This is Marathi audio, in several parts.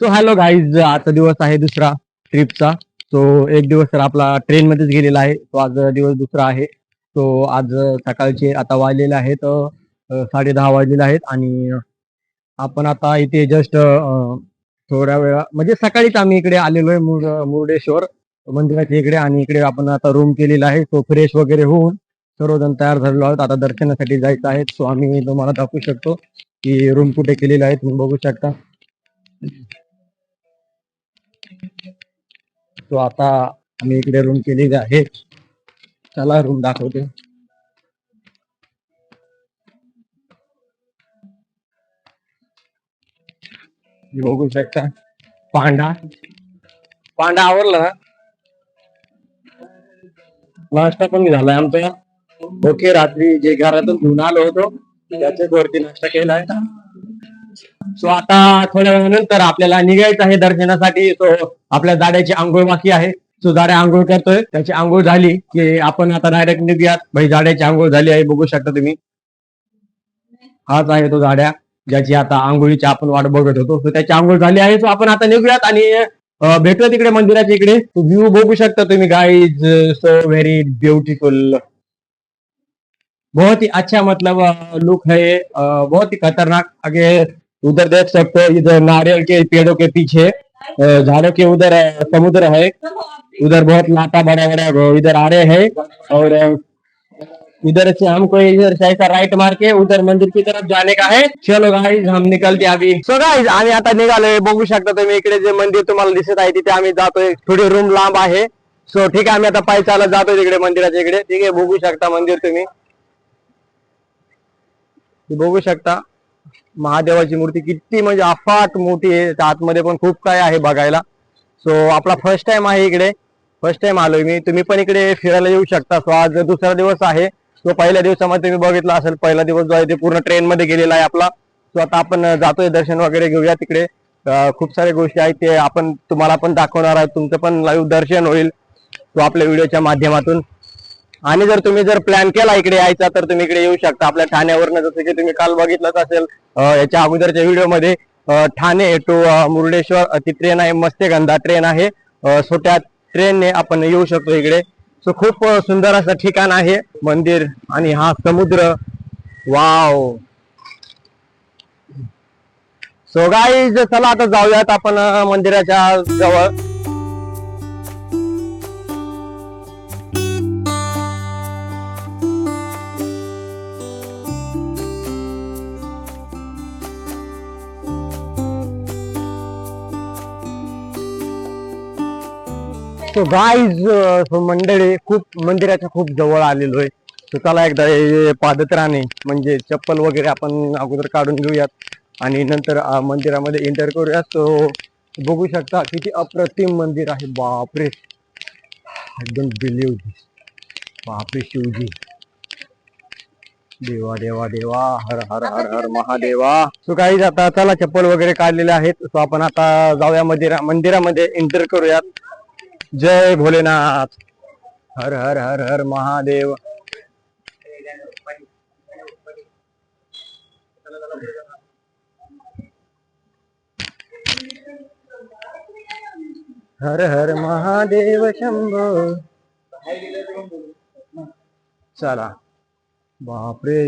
सो हॅलो गाईज आजचा दिवस आहे दुसरा ट्रिपचा सो एक दिवस तर आपला ट्रेन मध्येच गेलेला आहे. तो आज दिवस दुसरा आहे. तो आज सकाळचे आता वाजलेले आहेत साडे दहा वाजलेले आहेत आणि आपण आता इथे जस्ट थोड्या वेळा म्हणजे सकाळीच आम्ही इकडे आलेलो आहे मुर मुर्डेश्वर मंदिराच्या इकडे आणि इकडे आपण आता रूम केलेला आहे. तो फ्रेश वगैरे होऊन सर्वजण तयार झालेलो आहोत. आता दर्शनासाठी जायचं आहे. सो आम्ही तुम्हाला दाखवू शकतो की रूम कुठे केलेला आहे. तुम्ही बघू शकता. तो आता आम्ही इकडे रूम केलेली आहे. चला रूम दाखवते. बघू शकता. पांडा पांडा आवडला ना नाश्ता पण झालाय आमचा. ओके रात्री जे घरातून घेऊन आलो होतो त्याच्याच वरती नाश्ता केलाय सो आता थोड्या वेळानंतर आपल्याला निघायचं आहे दर्शनासाठी. सो आपल्या जाड्याची आंघोळ बाकी आहे. सो जाड्या आंघोळ करतोय. त्याची आंघोळ झाली की आपण आता डायरेक्ट निघूयात. भाई जाड्याची आंघोळ झाली आहे. बघू शकता तुम्ही. हाच आहे तो जाड्या ज्याची आता आंघोळीची आपण वाट बघत होतो. सो त्याची आंघोळ झाली आहे. सो आपण आता निघूयात आणि भेटूया तिकडे मंदिराच्या इकडे. व्ह्यू बघू शकता तुम्ही गाईज सो व्हेरी ब्युटिफुल बहुत ही अच्छा मतलब लुक है बहुत ही खतरनाक. आगे उधर देख सकते हो, इधर नारियल के पेड़ों के पीछे झाड़ों के उधर समुद्र है। उधर बहुत लाटा बड़ा बड़ा इधर आ रहे हैं और इधर से हमको इधर से ऐसा राइट मार के उधर मंदिर की तरफ़ जाने का है। चलो गाइस हम निकलते अभी। सो गाइस आम्ही आता निघालोय, बघू शकता तुम्ही इकडे जे मंदिर तुम्हाला दिसत आहे, तिथे आम्ही जातोय. थोडी रूम लांब आहे. सो ठीक आहे, आम्ही आता पाय चालत जातोय तिकडे, मंदिराच्या इकडे. ठीक आहे, बघू शकता मंदिर तुम्ही. बघू शकता. महादेवाची मूर्ती किती म्हणजे अफाट मोठी आहे. त्या आतमध्ये पण खूप काय आहे बघायला. सो आपला फर्स्ट टाइम आहे इकडे. फर्स्ट टाइम आलोय मी. तुम्ही पण इकडे फिरायला येऊ शकता. सो आज दुसरा दिवस आहे. सो पहिल्या दिवसामध्ये तुम्ही बघितला असेल पहिला दिवस जो आहे ते पूर्ण ट्रेन मध्ये गेलेला आहे आपला. सो आता आपण जातोय दर्शन वगैरे घेऊया तिकडे खूप साऱ्या गोष्टी आहेत ते आपण तुम्हाला पण दाखवणार आहोत. तुमचं पण लाईव्ह दर्शन होईल. तो आपल्या व्हिडिओच्या माध्यमातून. आणि जर तुम्ही जर प्लॅन केला इकडे यायचा तर तुम्ही इकडे येऊ शकता. आपल्या ठाण्यावरनं जसं की तुम्ही काल बघितलंच असेल याच्या अगोदरच्या व्हिडिओमध्ये ठाणे टू मुर्डेश्वर ती ट्रेन आहे मस्तेगंधा ट्रेन आहे. अं, सो त्या ट्रेनने आपण येऊ शकतो इकडे. सो खूप सुंदर असं ठिकाण आहे मंदिर आणि हा समुद्र. वाव सो गाईज चला आता जाऊयात आपण मंदिराच्या जवळ. सो गाईज मंडळी खूप मंदिराच्या खूप जवळ आलेलो आहे. तर चला एकदा पादत्राणे म्हणजे चप्पल वगैरे आपण अगोदर काढून घेऊयात. आणि नंतर मंदिरामध्ये एंटर करूयात. सो बघू शकता किती अप्रतिम मंदिर आहे. बापरे. एकदम बिलीव बापरे शिवजी. देवा देवा देवा. हर हर हर हर महादेवा. सो काही आता चला चप्पल वगैरे काढलेले आहेत. सो आपण आता जाऊया मंदिरा मंदिरामध्ये एंटर करूयात. जय भोलेनाथ। हर हर हर हर महादेव। हर हर महादेव शंभो। चला। बापरे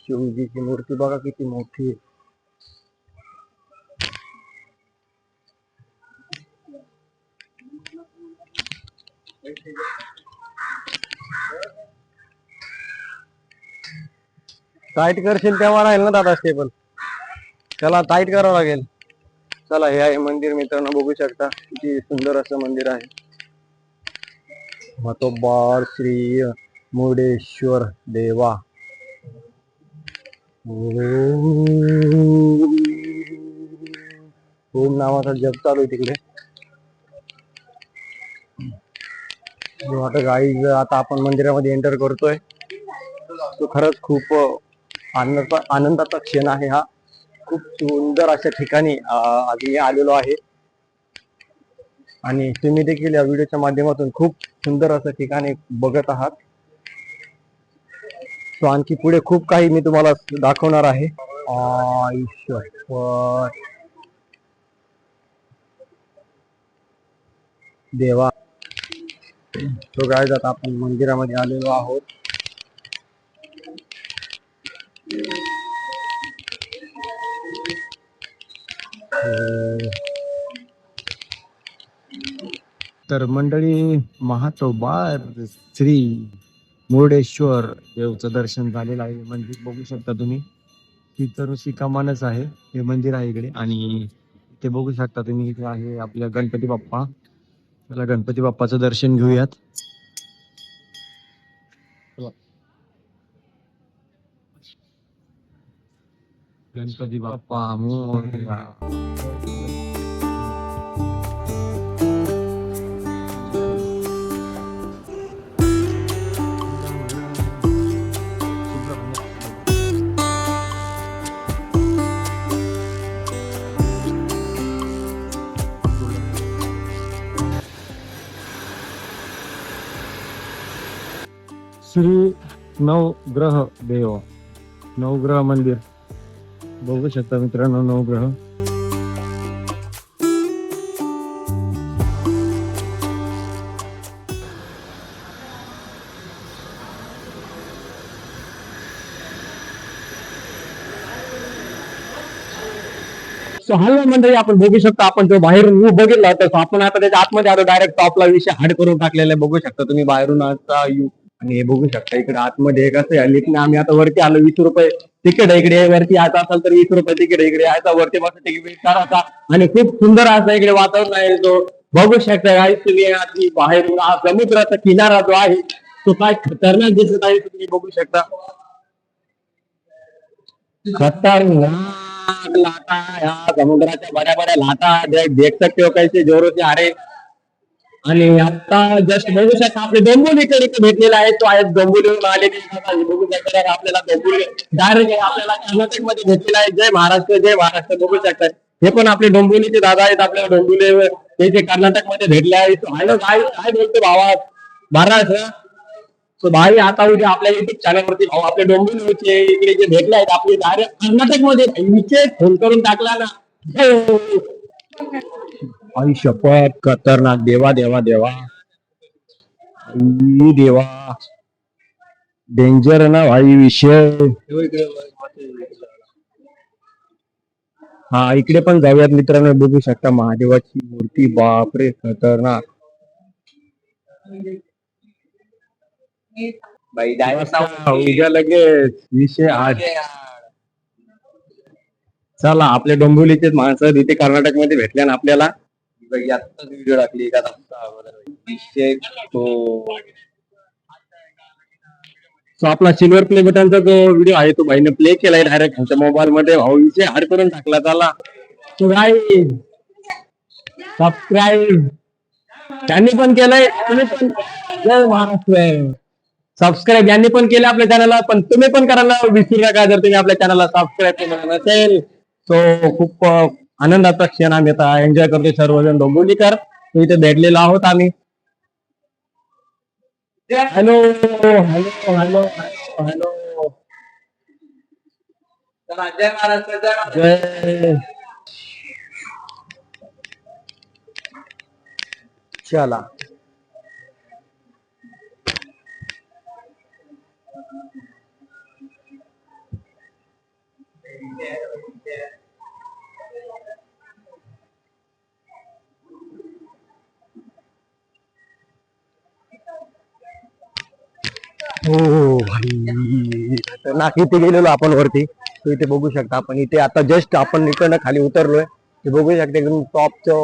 शिवजीची मूर्ती बघा किती मोठी आहे. टाईट करशील तेव्हा राहील ना दादा स्टेबल त्याला टाईट करावं लागेल. चला हे आहे मंदिर मित्रांनो बघू शकता किती सुंदर असं मंदिर आहे. मतोबार श्री मुर्डेश्वर देवा. ओम नावाचा जप चालू आहे तिकडे. हो, गाईज आता आपण मंदिरामध्ये एंटर करतोय तो खरंच खूप आनंद आनंदाचा क्षण आहे हा. खूप सुंदर अशा ठिकाणी आज मी आलेलो आहे. आणि तुम्ही देखील या व्हिडिओच्या माध्यमातून खूप सुंदर असं ठिकाणी बघत आहात. तो आणखी पुढे खूप काही मी तुम्हाला दाखवणार आहे. आयुष्य देवा. तो काय आता आपण मंदिरामध्ये आलेलो आहोत. तर मंडळी महाचौबार श्री मुर्डेश्वर देवचं दर्शन झालेलं आहे. मंदिर बघू शकता तुम्ही. ही तर कमानच आहे. हे मंदिर आहे इकडे आणि ते बघू शकता तुम्ही. इथे आहे आपल्या गणपती बाप्पा. चला गणपती बाप्पाचं दर्शन घेऊयात चला. गणपती बाप्पा मोरया. नवग्रह देव. नवग्रह मंदिर. बघू शकता मित्रांनो नवग्रह. सो हॅलो मंडळी आपण बघू शकतो आपण जो बाहेरून व्ह्यू बघितला तर आपण आता त्याच्या आतमध्ये आलो डायरेक्ट टॉपला विषय हाड करून टाकलेला आहे. बघू शकता तुम्ही बाहेरून आता यू आणि हे बघू शकता इकडे आतमध्ये कसं आहे लिफ्ट आम्ही आता वरती आलो वीस रुपये तिकीट आहे इकडे वरती यायचं असाल तर वीस रुपये तिकीट इकडे यायचा वरती बस तिकीट करायचा आणि खूप सुंदर असं इकडे वातावरण आहे जो बघू शकता काय तुम्ही आधी बाहेरून हा समुद्राचा किनारा जो आहे तो काय खतरनाक दिसत आहे तुम्ही बघू शकता. खतरनाक लाटा या समुद्राच्या बऱ्या बऱ्या लाटा देख देख सकते हो कैसे जोरों से आ रहे. आणि आता जस्ट बघू शकता आपले डोंबोलीकडे इथे भेटलेला आहे. तो आहे डोंबोलीवरून आलेले बघू शकता आपल्याला डोंबोली डायरेक्ट आपल्याला कर्नाटकमध्ये भेटलेला आहे. जय महाराष्ट्र जय महाराष्ट्र. बघू शकता. हे पण आपले डोंबोलीचे दादा आहेत. आपल्याला डोंबिवली ते जे कर्नाटकमध्ये भेटले आहे. हॅलो काय काय बोलतो भावा? महाराष्ट्र सो भाई आता उद्या आपल्या युट्यूब चॅनलवरती भाऊ आपले डोंबिवलीचे इकडे जे भेटले आहेत आपले डायरेक्ट कर्नाटकमध्ये विषय फोन करून टाकला ना. हो. आई शपथ खतरनाक. देवा देवा देवा. आई देवा. डेंजर ना भाई विषय. हा इकडे पण जाऊयात मित्रांनो बघू शकता महादेवाची मूर्ती. बापरे खतरनाक. उद्या लगेच. विषय आज. चला आपले डोंबिवलीचे माणसं तिथे कर्नाटकमध्ये भेटले ना आपल्याला. आत्ताच व्हिडिओ टाकली एका तो. सो आपला सिल्वर प्ले बटनचा जो व्हिडिओ आहे तो भाईने प्ले केलाय डायरेक्ट आमच्या मोबाईल मध्ये. भाऊ विषय हाड करून टाकला त्याला. तो काय सबस्क्राईब त्यांनी पण केलंय तुम्ही पण. जय महाराष्ट्र. सबस्क्राईब यांनी पण केलं आपल्या चॅनलला पण तुम्ही पण करायला विसरू नका जर तुम्ही आपल्या चॅनलला सबस्क्राईब केलं नसेल. सो खूप आनंदाचा क्षण आम्ही आता एन्जॉय करतोय सर्वजण डोंबिवलीकर तो इथे भेटलेलो आहोत आम्ही. Hello hello hello hello Maharashtra जय. चला. हो, हो, हो. भाई ना इथे गेलेलो आपण वरती. तू इथे बघू शकता आपण. इथे आता जस्ट आपण इकडनं खाली उतरलोय. ते बघू शकता एकदम टॉपचा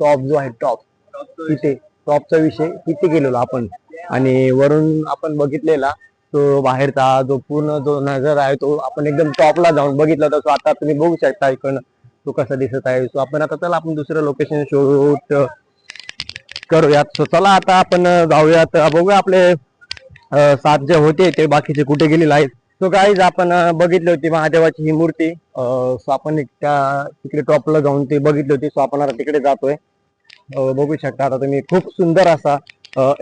टॉप जो आहे टॉप इथे टॉपचा विषय किती गेलेलो आपण. आणि वरून आपण बघितलेला तो बाहेरचा जो पूर्ण जो नजर आहे तो आपण एकदम टॉपला जाऊन बघितला तर आता तुम्ही बघू शकता इकडनं. तो कसा दिसत आहे. सो आपण आता चला आपण दुसरं लोकेशन शोध करूयात. सो चला आता आपण जाऊयात. बघूया आपले अं, सात जे होते ते बाकीचे कुठे गेलेले आहेत. सो गाईज आपण बघितली होती महादेवाची ही मूर्ती. सो आपण एक त्या तिकडे टॉपला जाऊन ती बघितली होती. सो आपण आता तिकडे जातोय. बघू शकता आता तुम्ही. खूप सुंदर असा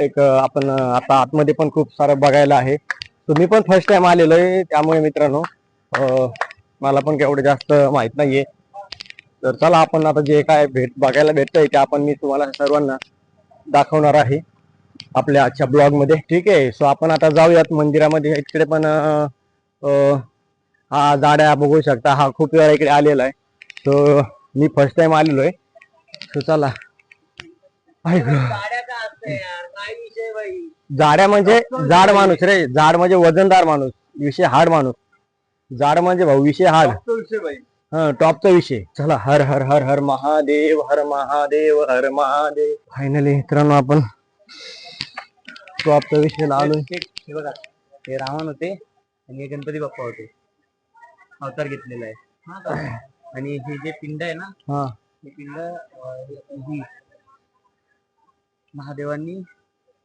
एक आपण आता आतमध्ये पण खूप सारं बघायला आहे. सो मी पण फर्स्ट टाइम आलेलो आहे. त्यामुळे मित्रांनो मला पण केवढं जास्त माहीत नाहीये. तर चला आपण आता जे काय भेट बघायला भेटतंय ते आपण मी तुम्हाला सर्वांना दाखवणार आहे. आपल्या आजच्या ब्लॉगमध्ये. ठीक आहे. सो आपण आता जाऊयात मंदिरामध्ये. इकडे पण हा जाड्या बघू शकता. हा खूप वेळा इकडे आलेला आहे. सो मी फर्स्ट टाइम आलेलो आहे. सो चला. जाड्या म्हणजे जाड माणूस रे. जाड म्हणजे वजनदार माणूस. विषय हाड माणूस. जाड म्हणजे भाऊ विषय हाड हा टॉपचा विषय. चला. हर हर हर हर महादेव हर महादेव हर महादेव. फायनली मित्रांनो आपण टॉपचा विषय आलोय हे बघा हे रावण होते आणि हे गणपती बाप्पा होते. अवतार घेतलेला आहे. आणि हे जे पिंड आहे ना हा. हे पिंड अं, ही महादेवांनी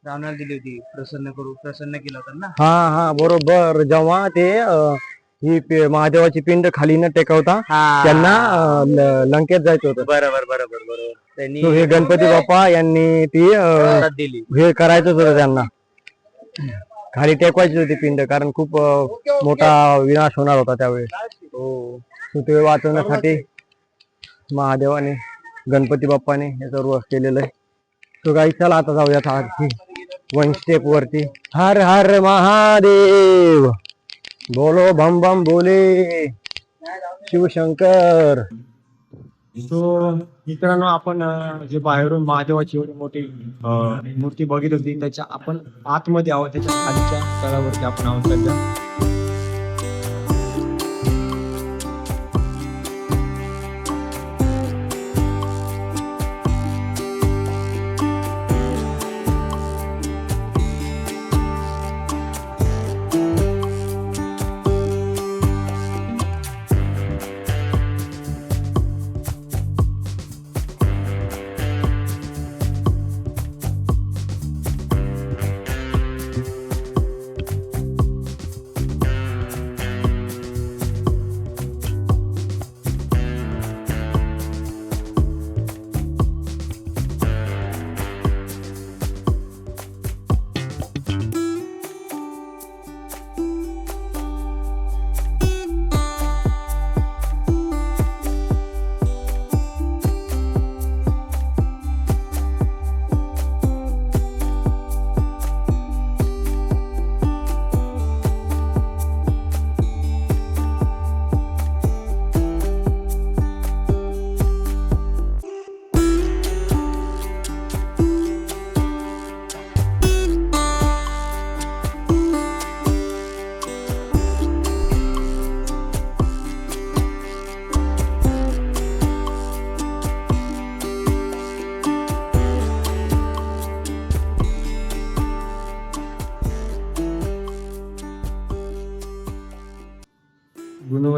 रावणाला दिली होती. प्रसन्न करू प्रसन्न केलं होतं ना? हा हा बरोबर. जेव्हा ते अं, ही महादेवाची पिंड खाली न टेकवता त्यांना अं, लंकेत जायचं होतं. बरोबर बरोबर बरोबर. त्यांनी हे गणपती बाप्पा यांनी ती अं, हातात दिली. हे करायचंच होतं त्यांना. खाली टेकवायची होती पिंड कारण खूप अं, मोठा विनाश होणार होता त्यावेळेस हो. ते वाचवण्यासाठी महादेवाने गणपती बाप्पाने हे सर्व केलेलं आहे. तो काही चला आता जाऊयात आणखी वन स्टेप वरती. हर हर महादेव! बोलो भम भम बोले। शिवशंकर। सो मित्रांनो आपण अं, जे बाहेरून महादेवाची एवढी मोठी अं, मूर्ती बघित होती त्याच्या आपण आतमध्ये आहोत त्याच्या खालच्या तळावरती आपण आहोत सध्या.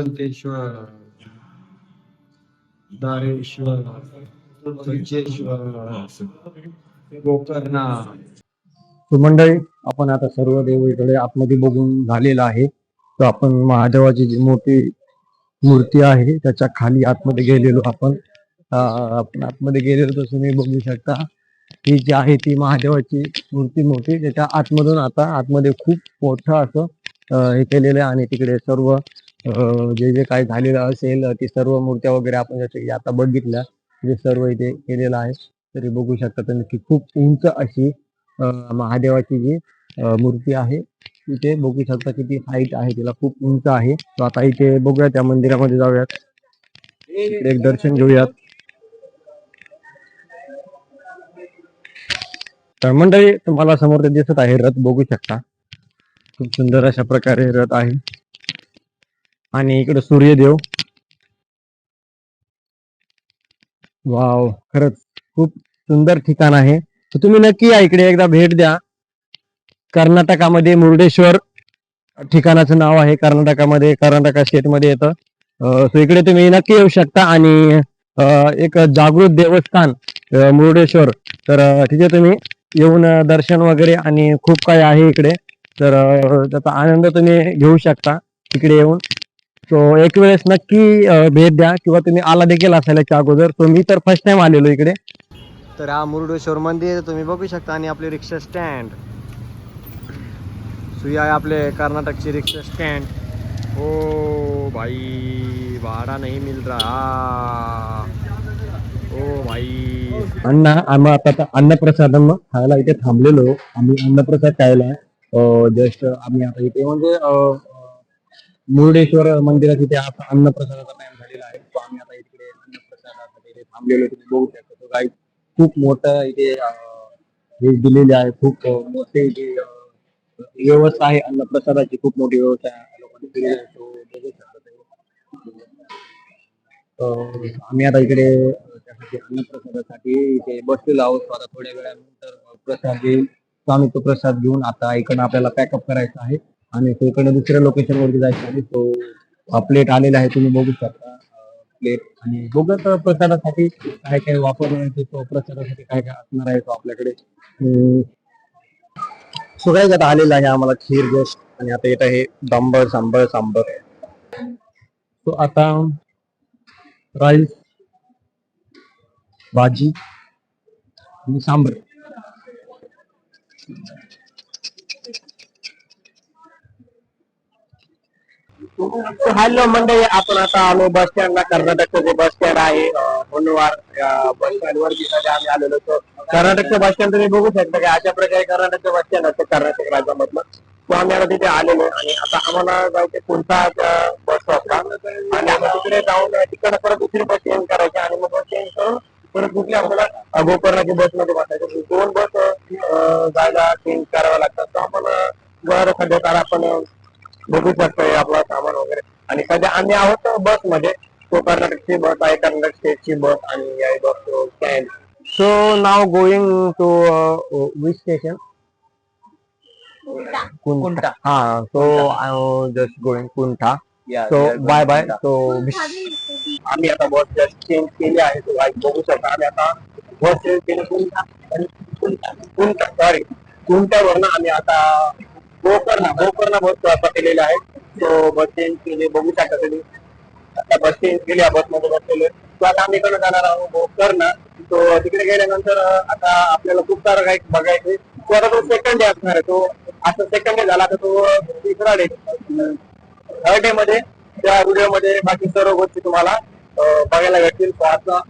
भगवंतेश्वर दारेश्वर गोकर्णा. मंडळी आपण आता सर्व देवीकडे आतमध्ये बघून झालेलं आहे. तर आपण महादेवाची जी मोठी मूर्ती आहे त्याच्याखाली आतमध्ये गेलेलो आपण. आपण आतमध्ये गेलेलो तसं तुम्ही बघू शकता. ही जी आहे ती महादेवाची मूर्ती मोठी त्याच्या आतमधून आता आतमध्ये खूप मोठं असं हे केलेलं आहे. आणि तिकडे सर्व जे जे काही झालेलं असेल ती सर्व मूर्त्या वगैरे आपण जसं आता बघितल्या जे सर्व इथे केलेलं आहे तरी बघू शकता तुम्ही की खूप उंच अशी महादेवाची जी मूर्ती आहे इथे बघू शकता किती हाईट आहे तिला खूप उंच आहे. तर आता इथे बघूया त्या मंदिरामध्ये जाऊयात. एक दर्शन घेऊयात. तर मंडळी तुम्हाला समोर ते दिसत आहे रथ बघू शकता. खूप सुंदर अशा प्रकारे रथ आहे. आणि इकडे सूर्यदेव. वाव खरंच खूप सुंदर ठिकाण आहे. तर तुम्ही नक्की या इकडे एकदा भेट द्या. कर्नाटकामध्ये मुर्डेश्वर ठिकाणाचं नाव आहे कर्नाटकामध्ये कर्नाटका स्टेटमध्ये येतं. सो इकडे तुम्ही नक्की येऊ शकता आणि एक जागृत देवस्थान मुर्डेश्वर. तर तिथे तुम्ही येऊन दर्शन वगैरे आणि खूप काही आहे इकडे. तर त्याचा आनंद तुम्ही घेऊ शकता इकडे येऊन. सो एक वेळेस नक्की भेट द्या किंवा तुम्ही आला देखील असाल याच्या अगोदर. सो मी तर फर्स्ट टाइम आलेलो इकडे. तर हा मुरुडेश्वर मंदिर तुम्ही बघू शकता आणि आपले रिक्षा स्टँड सुया आहे आपले कर्नाटकची रिक्षा स्टँड ओ भाई भाडा नाही मिल रहा ओ भाई. अन्न आम्ही आता अन्नप्रसाद खायला इथे थांबलेलो. आम्ही अन्नप्रसाद खायला जस्ट आम्ही आता इथे म्हणजे मुरुडेश्वर मंदिरात तिथे आता अन्नप्रसादाचा टाइम झालेला आहे. तो आम्ही आता इकडे अन्नप्रसादासाठी इथे थांबलेलो तुम्ही बघू शकता. तो गाईड खूप मोठं इथे हे दिलेले आहे. खूप मोठे इथे व्यवस्था आहे अन्नप्रसादाची. खूप मोठी व्यवस्था आहे. लोकांनी आहे. तो बघू शकता आम्ही आता इकडे त्यासाठी अन्नप्रसादासाठी इथे बसलेलो आहोत. आता थोड्या वेळानंतर प्रसाद येईल स्वामी आम्ही तो प्रसाद घेऊन आता इकडनं आपल्याला पॅकअप करायचा आहे. आणि तो इकडे दुसऱ्या लोकेशन वरती जायचं आणि तो प्लेट आलेला आहे तुम्ही बघू शकता. प्लेट आणि बघत प्रसादासाठी काय काय वापरणार आहे तो प्रसादासाठी काय काय असणार आहे तो आपल्याकडे. सगळ्यात आता आलेला आहे आम्हाला खीर गोष्ट आणि आता येत आहे डांबर सांबर सांबर. तो आता राईस भाजी आणि सांबर. हॅलो मंडळी आपण आता आलो बस स्टँडला कर्नाटकचं जे बस स्टँड आहे अं, बस स्टँड वरती आम्ही आलेलो होतो. कर्नाटकचं बस स्टँड तुम्ही बघू शकता की अशा प्रकारे कर्नाटकचं बस स्टँड असतं कर्नाटक राज्यामधलं. तो आम्ही आता तिथे आलेलो आणि आता आम्हाला जायचं कोणता बस स्टॉपला आणि आम्ही तिकडे जाऊन तिकडे परत दुसरी बस चेंज करायची. आणि मग बस चेंज करून परत कुठली आम्हाला गोकर्णाची बसमध्ये बसायचं. दोन बस जायला चेंज कराव्या लागतात. तर आम्हाला बरं सध्या तर आपण बघू शकतोय आपला सामान वगैरे. आणि सध्या आम्ही आहोत बसमध्ये तो कर्नाटकची बस आहे कर्नाटक स्टेटची बस आणि या bus stand so now going to which station कुंठा हा सो जस्ट गोइंग कुंठा सो बाय बाय सो आम्ही आता बस जस्ट चेंज केली आहे. तो बघू शकता आम्ही आता बस चेंज केली. कुंठा कुंठा सॉरी कुंठ्यावरनं आम्ही आता गोकर्ण गोकर्णा बस केलेला आहे. तो बस चेंज केले बघू शकता तुम्ही आता बस चेंज केली या बसमध्ये बसलेलो तो आता आम्ही इकडे जाणार आहोत गोकर्ण. तो तिकडे गेल्यानंतर आता आपल्याला खूप सारं काही बघायचं तो आता तो सेकंड डे असणार आहे. तो आता सेकंड डे झाला तर तो तिसरा डे थर्ड डे मध्ये त्या व्हिडिओमध्ये बाकी सर्व गोष्टी तुम्हाला बघायला भेटतील. आता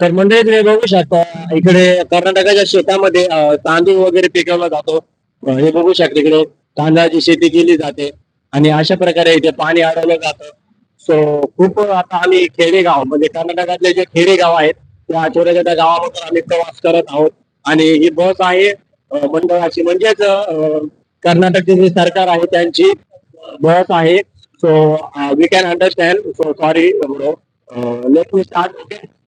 तर मंडळी तुम्ही बघू शकता इकडे कर्नाटकाच्या शेतामध्ये तांदूळ वगैरे पिकवला जातो. हे बघू शकता इकडे तांदळाची शेती केली जाते आणि अशा प्रकारे इथे पाणी अडवलं जातं. सो खूप आता आम्ही खेडेगाव म्हणजे कर्नाटकातले जे खेडेगाव आहेत त्या छोट्या छोट्या गावामधून आम्ही प्रवास करत आहोत. आणि ही बस आहे मंडळाची म्हणजेच कर्नाटकची कर्नाटकचे जे सरकार आहे त्यांची बस आहे. So we can understand so sorry let me start